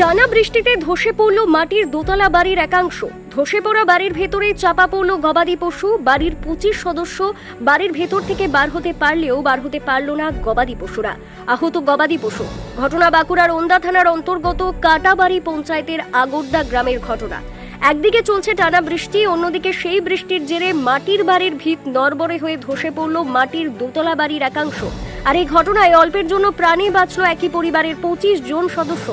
টানা বৃষ্টিতে ধসে পড়ল মাটির দোতলা বাড়ির একাংশ। ধসে পড়া বাড়ির ভেতরে চাপা পড়ল গবাদি পশু। বাড়ির পঁচিশ সদস্য বাড়ির ভেতর থেকে বার হতে পারলেও বার হতে পারল না গবাদি পশুরা। আহত গবাদি পশু। ঘটনা বাঁকুড়ার ওন্দা থানার অন্তর্গত কাটাবাড়ি পঞ্চায়েতের আগোড্ডা গ্রামের ঘটনা। একদিকে চলছে টানা বৃষ্টি, অন্যদিকে সেই বৃষ্টির জেরে মাটির বাড়ির ভিত নড়বড়ে হয়ে ধসে পড়ল মাটির দোতলা বাড়ির একাংশ। আর এই ঘটনায় অল্পের জন্য প্রাণে বাঁচল একই পরিবারের পঁচিশ জন সদস্য।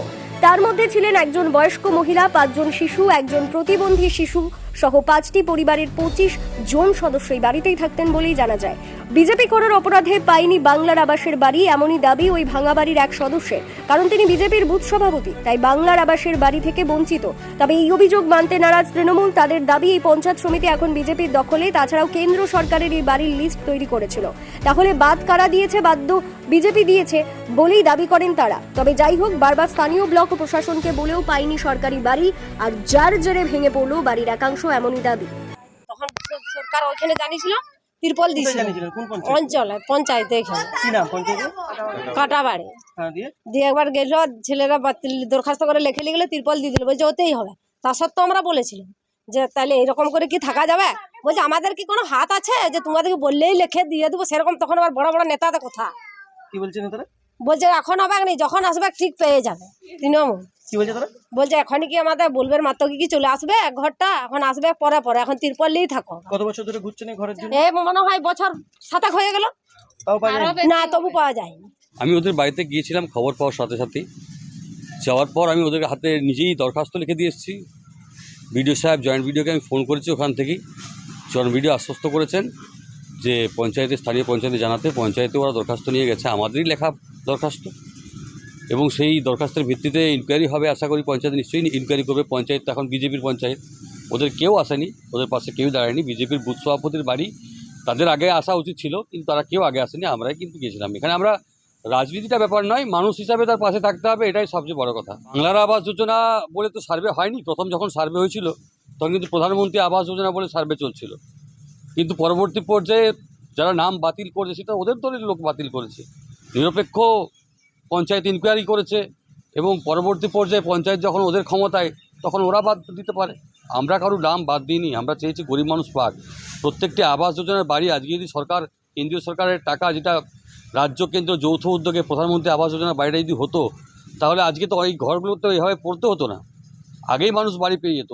তার মধ্যে ছিলেন একজন বয়স্ক মহিলা, পাঁচজন শিশু, একজন প্রতিবন্ধী শিশু সহ পাঁচটি পরিবারের পঁচিশ জন সদস্য এই বাড়িতেই থাকতেন বলেই জানা যায়। বিজেপি করার অপরাধে পাইনি বাংলার আবাসের বাড়ি এমনই দাবি ওই ভাঙা বাড়ির এক সদস্যের। কারণ তিনি বিজেপির বুথ সভাপতি, তাই বাংলার আবাসের বাড়ি থেকে বঞ্চিত। তবে এই অভিযোগ মানতে নারাজ তৃণমূল, তাদের দাবি এই পঞ্চায়েত সমিতি এখন বিজেপির দখলে, তাছাড়াও কেন্দ্র সরকারের এই বাড়ির লিস্ট তৈরি করেছিল। তাহলে বাদ কারা দিয়েছে বাদ্য বিজেপি দিয়েছে বলেই দাবি করেন তারা। তবে যাই হোক, বারবার স্থানীয় ব্লক প্রশাসনকে বলেও পাইনি সরকারি বাড়ি আর যার জেরে ভেঙে পড়ল বাড়ির একাংশ এমনই দাবি। তখন সরকার জানিয়েছিল তিরপল দিয়েছিল। অঞ্চলে পঞ্চায়েতে কাটাবাড়ি। হ্যাঁ দিয়ে? দিয়ে একবার গেল ছেলেরা দরখাস্ত করে লেখে লিখলে তিরপল দিয়ে দিল। বলছে ওতেই হবে। তা সত্ত্বেও আমরা বলেছিলাম যে তাহলে এরকম করে কি থাকা যাবে? বলছে আমাদের কি কোনো হাত আছে যে তোমাদেরকে বললেই লেখে দিয়ে দেবো? সেরকম তখন আবার বড় বড় নেতাদের কথা। কি বলছেন তারা বলছে এখন হবে না যখন আসবে ঠিক পেয়ে যাবে। তৃণমূল। কি বলছে তারা? বলছে এখন কি আমাদের বলবেন মাত্র কি কি চলে আসবে? এক ঘরটা এখন আসবে পরে পরে এখন তিরপললেই থাকো। কত বছর ধরে ঘুরছেন ঘরের জন্য? এ মনে হয় বছর সাতাক হয়ে গেল? না তবু পাওয়া যায়নি। আমি ওদের বাড়িতে গিয়েছিলাম খবর পাওয়ার সাথে সাথেই। যাওয়ার পর আমি ওদের হাতে নিজেই দরখাস্ত লিখে দিয়ে এসেছি। বিডিও সাহেব জয়েন্ট বিডিওকে আমি ফোন করেছি ওখান থেকেই। জয়েন্ট বিডিও আশ্বস্ত করেছেন যে পঞ্চায়েতে স্থানীয় পঞ্চায়েতে জানাতে পঞ্চায়েতে ওরা দরখাস্ত নিয়ে গেছে। আমাদেরই লেখা দরখাস্ত। এবং সেই দরখাস্তের ভিত্তিতে ইনকোয়ারি হবে আশা করি পঞ্চায়েত নিশ্চয়ই ইনকোয়ারি করবে। পঞ্চায়েত এখন বিজেপির পঞ্চায়েত। ওদের কেউ আসেনি, ওদের পাশে কেউ দাঁড়ায়নি। বিজেপির বুথ সভাপতির বাড়ি তাদের আগে আসা উচিত ছিল, কিন্তু তারা কেউ আগে আসেনি, আমরাই কিন্তু গিয়েছিলাম। এখানে আমরা রাজনীতিটা ব্যাপার নয়, মানুষ হিসাবে তার পাশে থাকতে হবে, এটাই সবচেয়ে বড় কথা। বাংলার আবাস যোজনা বলে তো সার্ভে হয়নি, প্রথম যখন সার্ভে হয়েছিল, তখন কিন্তু প্রধানমন্ত্রী আবাস যোজনা বলে সার্ভে চলছিল। কিন্তু পরবর্তী পর্যায়ে যারা নাম বাতিল করেছে, সেটা ওদের দলের লোক বাতিল করেছে। নিরপেক্ষ পঞ্চায়েত ইনকোয়ারি করেছে এবং পরবর্তী পর্যায়ে পঞ্চায়েত যখন ওদের ক্ষমতায়, তখন ওরা বাদ দিতে পারে। আমরা কারও নাম বাদ দিইনি, আমরা চেয়েছি গরিব মানুষ পাক। প্রত্যেকটি আবাস যোজনার বাড়ি আজকে যদি সরকার, কেন্দ্রীয় সরকারের টাকা যেটা রাজ্য কেন্দ্র যৌথ উদ্যোগে প্রধানমন্ত্রী আবাস যোজনার বাড়িটা যদি হতো, তাহলে আজকে তো এই ঘরগুলো তো এইভাবে পড়তে হতো না। আগেই মানুষ বাড়ি পেয়ে যেত।